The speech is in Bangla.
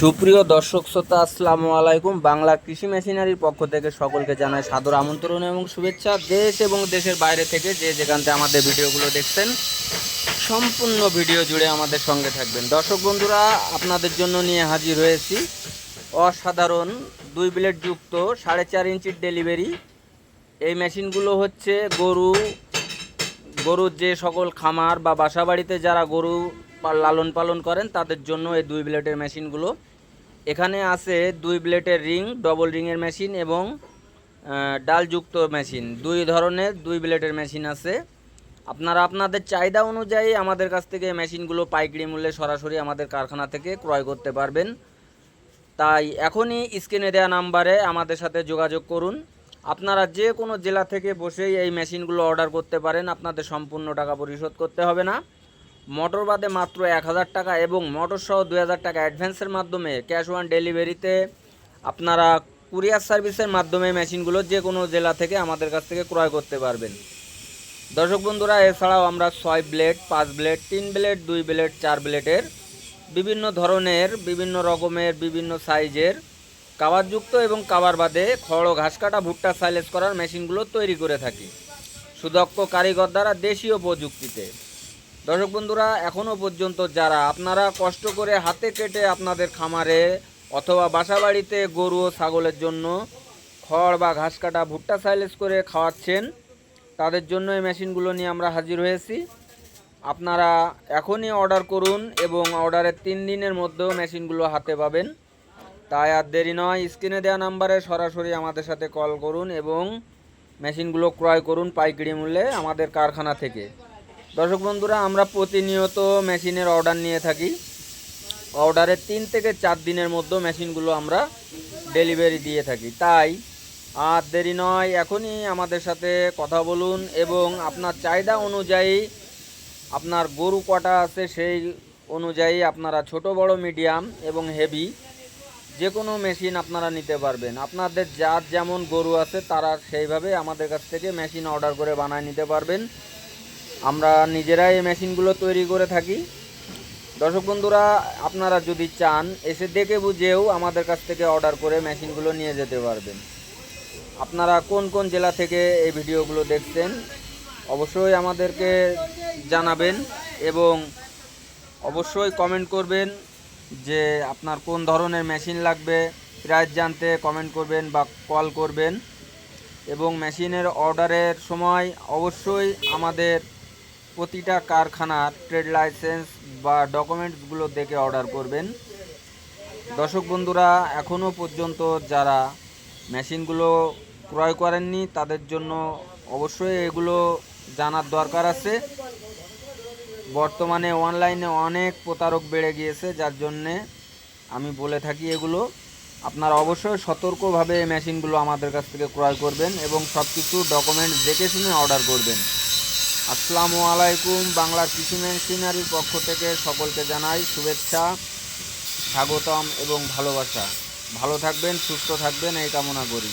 সুপ্রিয় দর্শক শ্রোতা, আসসালামু আলাইকুম। বাংলা কৃষি মেশিনারির পক্ষ থেকে সকলকে জানাই সাদর আমন্ত্রণ এবং শুভেচ্ছা। দেশ এবং দেশের বাইরে থেকে যে যেখান থেকে আমাদের ভিডিওগুলো দেখছেন, সম্পূর্ণ ভিডিও জুড়ে আমাদের সঙ্গে থাকবেন। দর্শক বন্ধুরা, আপনাদের জন্য নিয়ে হাজির হয়েছি অসাধারণ দুই ব্লেড যুক্ত সাড়ে চার ইঞ্চির ডেলিভারি। এই মেশিনগুলো হচ্ছে গরু, গরুর যে সকল খামার বা বাসা বাড়িতে যারা গরু লালন পালন করেন, তাদের জন্য এই দুই ব্লেডের মেশিনগুলো। এখানে আছে দুই ব্লেডের রিং, ডবল রিংয়ের মেশিন এবং ডালযুক্ত মেশিন। দুই ধরনের দুই ব্লেডের মেশিন আছে। আপনারা আপনাদের চাহিদা অনুযায়ী আমাদের কাছ থেকে মেশিনগুলো পাইকারি মূল্যে সরাসরি আমাদের কারখানা থেকে ক্রয় করতে পারবেন। তাই এখনই স্ক্রিনে দেওয়া নাম্বারে আমাদের সাথে যোগাযোগ করুন। আপনারা যে কোনো জেলা থেকে বসেই এই মেশিনগুলো অর্ডার করতে পারেন, আপনাদের সম্পূর্ণ টাকা পরিশোধ করতে হবে না। মোটর বাদে মাত্র এক হাজার টাকা এবং মোটর সহ দুই হাজার টাকা অ্যাডভান্সের মাধ্যমে ক্যাশ অন ডেলিভারিতে আপনারা কুরিয়ার সার্ভিসের মাধ্যমে মেশিনগুলো যে কোনো জেলা থেকে আমাদের কাছ থেকে ক্রয় করতে পারবেন। দর্শক বন্ধুরা, এছাড়াও আমরা ছয় ব্লেড পাঁচ ব্লেড তিন ব্লেড দুই ব্লেড চার ব্লেডের বিভিন্ন ধরনের, বিভিন্ন রকমের, বিভিন্ন সাইজের কাভারযুক্ত এবং কাভার বাদে খড় ঘাস কাটা ভুট্টা সাইলেজ করার মেশিনগুলো তৈরি করে থাকি। সুদক্ষ কারিগর দ্বারা দেশীয় প্রযুক্তিতে। দর্শক বন্ধুরা এখনও পর্যন্ত যারা আপনারা কষ্ট করে হাতে কেটে আপনাদের খামারে অথবা বাসা বাড়িতে গরু ও ছাগলের জন্য খড় বা ঘাস কাটা, ভুট্টা সাইলেজ করে খাওয়াচ্ছেন, তাদের জন্য এই মেশিনগুলো নিয়ে আমরা হাজির হয়েছি। আপনারা এখনই অর্ডার করুন এবং অর্ডারের তিন দিনের মধ্যেও মেশিনগুলো হাতে পাবেন। তাই আর দেরি নয়, স্ক্রিনে দেওয়া নাম্বারে সরাসরি আমাদের সাথে কল করুন এবং মেশিনগুলো ক্রয় করুন পাইকারি মূল্যে আমাদের কারখানা থেকে। দর্শক বন্ধুরা, আমরা প্রতিনিয়ত মেশিনের অর্ডার নিয়ে থাকি। অর্ডারের তিন থেকে চার দিনের মধ্যে মেশিনগুলো আমরা ডেলিভারি দিয়ে থাকি। তাই আর দেরি নয়, এখনই আমাদের সাথে কথা বলুন এবং আপনার চাহিদা অনুযায়ী আপনার গরু কটা আছে সেই অনুযায়ী আপনারা ছোট, বড় মিডিয়াম এবং হেভি যে কোনো মেশিন আপনারা নিতে পারবেন। আপনাদের যার যেমন গরু আছে তারা সেইভাবে আমাদের কাছ থেকে মেশিন অর্ডার করে বানায় নিতে পারবেন। আমরা নিজেরাই এই মেশিনগুলো তৈরি করে থাকি। দর্শক বন্ধুরা, আপনারা যদি চান, এসে দেখে বুঝেও আমাদের কাছ থেকে অর্ডার করে মেশিনগুলো নিয়ে যেতে পারবেন। আপনারা কোন কোন জেলা থেকে এই ভিডিওগুলো দেখছেন, অবশ্যই আমাদেরকে জানাবেন এবং অবশ্যই কমেন্ট করবেন যে আপনার কোন ধরনের মেশিন লাগবে, প্রাইস জানতে কমেন্ট করবেন বা কল করবেন। এবং মেশিনের অর্ডারের সময় অবশ্যই আমাদের প্রতিটা কারখানার ট্রেড লাইসেন্স বা ডকুমেন্টসগুলো দেখে অর্ডার করবেন। দর্শক বন্ধুরা এখনও পর্যন্ত যারা মেশিনগুলো ক্রয় করেননি, তাদের জন্য অবশ্যই এগুলো জানার দরকার আছে। বর্তমানে অনলাইনে অনেক প্রতারক বেড়ে গিয়েছে, যার জন্যে আমি বলে থাকি এগুলো। আপনারা অবশ্যই সতর্কভাবে এই মেশিনগুলো আমাদের কাছ থেকে ক্রয় করবেন এবং সব কিছু ডকুমেন্টস দেখে শুনে অর্ডার করবেন। আসসালামু আলাইকুম, বাংলা কৃষি মেশিনারির পক্ষ থেকে সকলকে জানাই শুভেচ্ছা, স্বাগতম এবং ভালোবাসা। ভালো থাকবেন, সুস্থ থাকবেন, এই কামনা করি।